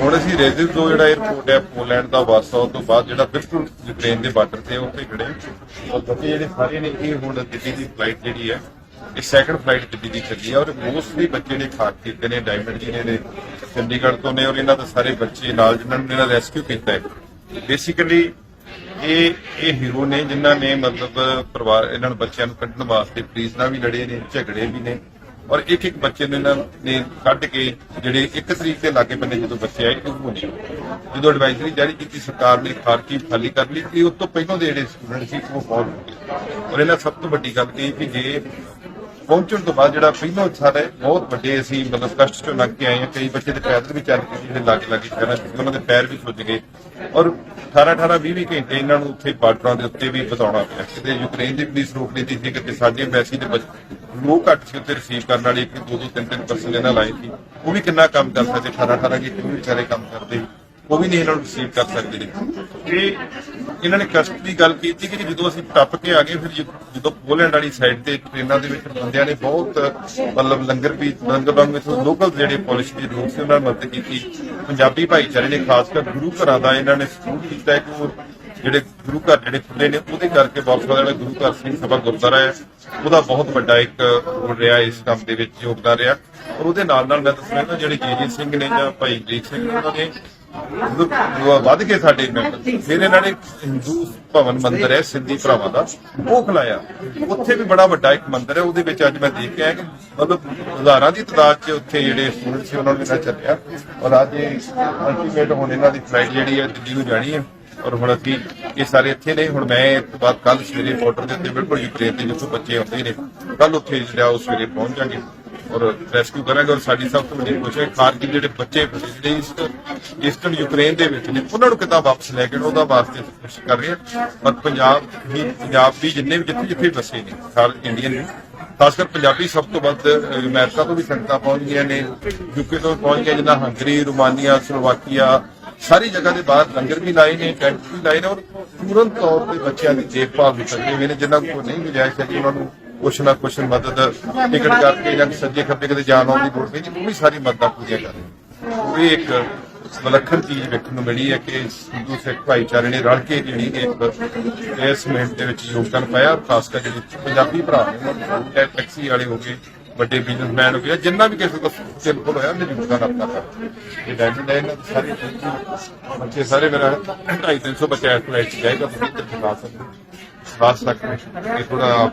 ਹੁਣ ਅਸੀਂ ਰੇਜ਼ਿਲ ਤੋਂ ਜਿਹੜਾ 에어ਪੋਰਟ ਹੈ ਪੋਲੈਂਡ ਦਾ ਵਾਰਸਾ ਤੋਂ ਬਾਅਦ ਜਿਹੜਾ ਬਿਲਕੁਲ ਯੂਕਰੇਨ ਦੇ ਬਾਰਡਰ ਤੇ ਉੱਥੇ ਖੜੇ ਔਰ ਬੱਚੇ ਜਿਹੜੇ ਸਾਰੇ ਨੇ, ਇਹ ਹੁਣ ਦਿੱਲੀ ਦੀ ਫਲਾਈਟ ਜਿਹੜੀ ਹੈ, ਇਹ ਸੈਕੰਡ ਫਲਾਈਟ ਦਿੱਲੀ ਦੀ ਚੱਲੀ ਹੈ। ਔਰ ਮੋਸਟਲੀ ਬੱਚੇ ਨੇ ਖਾਕ ਕੀਤੇ ਨੇ ਡਾਇਮੰਡ ਜੀ ਨੇ, ਚੰਡੀਗੜ੍ਹ ਤੋਂ ਨੇ, ਔਰ ਇਹਨਾਂ ਦੇ ਸਾਰੇ ਬੱਚੇ ਨਾਲ ਜਿਨ੍ਹਾਂ ਨੂੰ ਇਹਨਾਂ ਰੈਸਕਿਊ ਕੀਤਾ ਹੈ। ਬੇਸਿਕਲੀ ਇਹ ਇਹ ਹੀਰੋ ਨੇ ਜਿਨ੍ਹਾਂ ਨੇ ਮਤਲਬ ਪਰਿਵਾਰ, ਇਹਨਾਂ ਨੂੰ ਬੱਚਿਆਂ ਨੂੰ ਕੱਢਣ ਵਾਸਤੇ ਪੁਲਿਸ ਨਾਲ ਵੀ ਲੜੇ ਨੇ, ਝਗੜੇ ਵੀ ਨੇ। ਔਰ ਇੱਕ ਇੱਕ ਬੱਚੇ ਨੂੰ ਇਹਨਾਂ ਨੇ ਕੱਢ ਕੇ ਜਿਹੜੇ ਇੱਕ ਤਰੀਕ ਦੇ ਲਾਗੇ ਬੰਨੇ ਜਦੋਂ ਬੱਚੇ ਆਏ, ਉਹ ਹੋਣੇ ਜਦੋਂ ਐਡਵਾਈਜ਼ਰੀ ਜਾਰੀ ਕੀਤੀ, ਸਰਕਾਰ ਨੇ ਖਾਰਕੀ ਖਾਲੀ ਕਰ ਲਈ ਤੇ ਉਸ ਤੋਂ ਪਹਿਲਾਂ ਦੇ ਜਿਹੜੇ ਸਟੂਡੈਂਟ ਸੀ, ਉਹ ਬਹੁਤ ਹੋ ਗਏ। ਔਰ ਇਹਨਾਂ ਸਭ ਤੋਂ ਵੱਡੀ ਗੱਲ ਇਹ ਕਿ ਜੇ ਪਹੁੰਚਣ ਤੋਂ ਬਾਅਦ ਜਿਹੜਾ ਪਹਿਲਾਂ ਸਾਡੇ ਬਹੁਤ ਵੱਡੇ ਅਸੀਂ ਮਤਲਬ ਕਸ਼ਟ ਚੋਂ ਲੰਘ ਕੇ ਆਏ ਹਾਂ। ਕਈ ਬੱਚੇ ਦੇ ਪੈਦਲ ਵੀ ਚੱਲ ਕੇ ਜਿਹੜੇ ਲੱਗ ਲੱਗ ਸ਼ਹਿਰਾਂ 'ਚ ਉਹਨਾਂ ਦੇ ਪੈਰ ਵੀ ਸੁੱਜ ਗਏ। ਔਰ 18 18 20 20 ਘੰਟੇ ਇਹਨਾਂ ਨੂੰ ਉੱਥੇ ਬਾਰਡਰਾਂ ਦੇ ਉੱਤੇ ਵੀ ਬਿਤਾਉਣਾ ਪਿਆ। ਕਿਤੇ ਯੂਕਰੇਨ ਦੀ ਪੁਲਿਸ ਰੋਕ ਲੈਂਦੀ ਸੀ, ਕਿਤੇ ਸਾਡੇ ਐਮਬੈਸੀ ਦੇ ਲੋਕ ਘੱਟ ਸੀ ਉੱਥੇ ਰਿਸੀਵ ਕਰਨ ਵਾਲੇ ਕਿ ਦੋ ਦੋ, ਤਿੰਨ ਤਿੰਨ ਪਰਸਨ ਇਹਨਾਂ ਲਾਏ ਸੀ। ਉਹ ਵੀ ਕਿੰਨਾ ਕੰਮ ਕਰ ਸਕਦੇ 18 18 ਘੰਟੇ ਵੀ ਵਿਚਾਰੇ ਕੰਮ ਕਰਦੇ। ਉਹ ਵੀ ਨਹੀਂ ਇਹਨਾਂ ਨੂੰ ਰਿਸੀਵ ਕਰ ਸਕਦੇ ਨੇ ਇਹ ਇਹਨਾਂ ਨੇ ਕਸ਼ਟ ਦੀ ਗੱਲ ਕੀਤੀ ਕਿ ਜਦੋਂ ਅਸੀਂ ਟੱਪ ਕੇ ਆ ਗਏ, ਫਿਰ ਜਦੋਂ ਪੋਲੈਂਡ ਵਾਲੀ ਸਾਈਡ ਤੇ ਟ੍ਰੇਨਾਂ ਦੇ ਵਿੱਚ ਬੰਦਿਆਂ ਨੇ ਬਹੁਤ, ਮਤਲਬ ਲੰਗਰ ਵੀ, ਲੰਗਰ ਬੰਗ ਵਿੱਚ ਲੋਕਲ ਜਿਹੜੇ ਪੁਲਿਸ ਦੇ ਲੋਕ ਸੀ ਉਹਨਾਂ ਨੇ ਮਦਦ ਕੀਤੀ। ਪੰਜਾਬੀ ਭਾਈਚਾਰੇ ਨੇ ਖਾਸ ਕਰ ਗੁਰੂ ਘਰਾਂ ਦਾ ਇਹਨਾਂ ਨੇ ਸਪੋਰਟ ਕੀਤਾ ਕਿ ਉਹ ਜਿਹੜੇ ਗੁਰੂ ਘਰ ਜਿਹੜੇ ਖੁੱਲੇ ਨੇ, ਉਹਦੇ ਕਰਕੇ ਬਾਕਸਾ ਦਾ ਜਿਹੜਾ ਗੁਰੂ ਘਰ ਸਿੰਘ ਸਭਾ ਗੁਰਦੁਆਰਾ ਹੈ, ਉਹਦਾ ਬਹੁਤ ਵੱਡਾ ਇੱਕ ਰੋਲ ਰਿਹਾ ਇਸ ਕੰਮ ਦੇ ਵਿੱਚ, ਯੋਗਦਾਨ ਰਿਹਾ। ਔਰ ਉਹਦੇ ਨਾਲ ਨਾਲ ਮੈਂ ਦੱਸਣਾ ਜਿਹੜੇ ਜੀ ਸਿੰਘ ਨੇ ਜਾਂ ਭਾਈ ਜੀਤ ਸਿੰਘ ਉਹਨਾਂ ਨੇ ਵੱਧ ਕੇ ਸਾਡੇ ਮੈਂਬਰ ਫਿਰ ਇਹਨਾਂ ਨੇ ਹਿੰਦੂ ਭਵਨ ਮੰਦਿਰ ਹੈ, ਸਿੰਧੀ ਭਰਾਵਾਂ ਦਾ। ਉਹ ਖਲਾਇਆ। ਉੱਥੇ ਵੀ ਬੜਾ ਵੱਡਾ ਇੱਕ ਮੰਦਿਰ ਹੈ। ਉਹਦੇ ਵਿੱਚ ਅੱਜ ਮੈਂ ਦੇਖ ਕੇ ਆਇਆ ਕਿ ਮਤਲਬ ਹਜ਼ਾਰਾਂ ਦੀ ਤਾਦਾਦ 'ਚ ਉੱਥੇ ਜਿਹੜੇ ਸਟੂਡੈਂਟ ਸੀ, ਉਹਨਾਂ ਨੂੰ ਇਹਨਾਂ ਚੱਲਿਆ। ਔਰ ਅੱਜ ਅਲਟੀਮੇਟ ਹੁਣ ਇਹਨਾਂ ਦੀ ਫਲਾਈਟ ਜਿਹੜੀ ਹੈ, ਦਿੱਲੀ ਨੂੰ ਜਾਣੀ ਹੈ। ਔਰ ਹੁਣ ਅਸੀਂ ਇਹ ਸਾਰੇ ਇੱਥੇ ਨੇ। ਹੁਣ ਮੈਂ ਇਸ ਤੋਂ ਬਾਅਦ ਕੱਲ ਸਵੇਰੇ ਬਾਰਡਰ ਦੇ ਉੱਤੇ ਬਿਲਕੁਲ ਯੂਕਰੇਨ ਦੇ ਜਿੱਥੋਂ ਬੱਚੇ ਆਉਂਦੇ ਨੇ ਕੱਲ ਉੱਥੇ ਜਿਹੜਾ ਉਹ ਸਵੇਰੇ ਪਹੁੰਚ ਜਾਣਗੇ ਔਰ ਰੈਸਕਿਊ ਕਰਾਂਗੇ ਔਰ ਸਾਡੀ ਸਭ ਤੋਂ ਵੱਡੀ ਕੋਸ਼ਿਸ਼ ਹੈ ਖਾਰਕਿਵ ਜਿਹੜੇ ਬੱਚੇ ਜਿਹੜੇ ਈਸਟ ਈਸਟਰਨ ਯੂਕਰੇਨ ਦੇ ਵਿੱਚ ਨੇ ਉਹਨਾਂ ਨੂੰ ਕਿੱਦਾਂ ਵਾਪਸ ਲੈ ਕੇ ਉਹਦਾ ਵਾਸਤੇ ਕੋਸ਼ਿਸ਼ ਕਰ ਰਹੇ ਹਾਂ। ਪਰ ਪੰਜਾਬ ਹੀ ਪੰਜਾਬ ਵੀ ਜਿੰਨੇ ਵੀ ਜਿੱਥੇ ਜਿੱਥੇ ਵਸੇ ਨੇ ਸਾਰੇ ਇੰਡੀਅਨ ਨੇ ਖਾਸ ਕਰ ਪੰਜਾਬੀ ਸਭ ਤੋਂ ਵੱਧ ਅਹ, ਅਮਰੀਕਾ ਤੋਂ ਵੀ ਸੰਗਤਾਂ ਪਹੁੰਚ ਗਈਆਂ ਨੇ ਯੂਕੇ ਤੋਂ ਪਹੁੰਚ ਗਏ ਜਿੱਦਾਂ ਹੰਗਰੀ ਰੋਮਾਨੀਆ ਸਲੋਵਾਕੀਆ ਸਾਰੀ ਜਗ੍ਹਾ ਦੇ ਬਾਹਰ ਲੰਗਰ ਵੀ ਲਾਏ ਨੇ ਟੈਂਟ ਵੀ ਲਾਏ ਨੇ ਔਰ ਪੂਰਨ ਤੌਰ ਤੇ ਬੱਚਿਆਂ ਦੀ ਦੇਖਭਾਲ ਵੀ ਕਰਦੇ ਹੋਏ ਨੇ ਜਿਨ੍ਹਾਂ ਕੋਲ ਨਹੀਂ ਗੁੰਜਾਇਸ਼ ਹੈ ਉਹਨਾਂ ਨੂੰ। ਕੁਛ ਨਾ ਕੁਛ ਮਦਦ ਟਿਕਟ ਕਰਕੇ ਜਾਂ ਸੱਜੇ ਖੱਬੇ ਕਿਤੇ ਜਾਣ ਆਉਣ ਦੀ ਲੋੜ ਪੈਂਦੀ ਉਹ ਵੀ ਸਾਰੀ ਮਦਦਾਂ ਪੂਰੀਆਂ ਕਰ ਉਹ ਵੀ ਇੱਕ ਵਿਲੱਖਣ ਚੀਜ਼ ਵੇਖਣ ਨੂੰ ਮਿਲੀ ਹੈ ਕਿ ਹਿੰਦੂ ਸਿੱਖ ਭਾਈਚਾਰੇ ਨੇ ਰਲ ਕੇ ਜਿਹੜੀ ਇੱਕ ਇਸ ਮਿਹਨਤ ਦੇ ਵਿੱਚ ਯੋਗਦਾਨ ਪਾਇਆ, ਖਾਸ ਕਰਕੇ ਜਿਹੜੇ ਪੰਜਾਬੀ ਭਰਾ ਨੇ ਟੈਕਸੀ ਵਾਲੇ ਹੋ ਗਏ, ਵੱਡੇ ਬਿਜ਼ਨਸਮੈਨ ਹੋ ਗਏ ਜਿੰਨਾ ਵੀ ਕਿਸੇ ਦਾ ਸਿਲਪੁਰ ਹੋਇਆ, ਉਹਨੇ ਯੋਗਦਾਨ ਆਪਣਾ ਕਰ ਇਹ ਡੈਂਟ ਲਾਈਨ ਸਾਰੇ ਬੱਚੇ ਸਾਰੇ ਮੇਰਾ 250 300 ਇਸ ਫਲਾਈਟ ਜਾਏਗਾ, ਤੁਸੀਂ ਇੱਥੇ ਦਿਖਾ ਸਕਦੇ ਹੋ। ਖਾਸ ਤੱਕ ਇਹ ਥੋੜਾ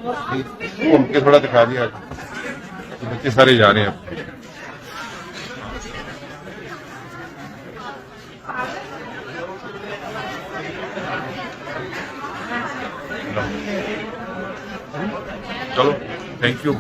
ਘੁੰਮ ਕੇ ਥੋੜਾ ਦਿਖਾ ਦਿਆ ਬੱਚੇ ਸਾਰੇ ਜਾ ਰਹੇ ਆ ਚਲੋ ਥੈਂਕ ਯੂ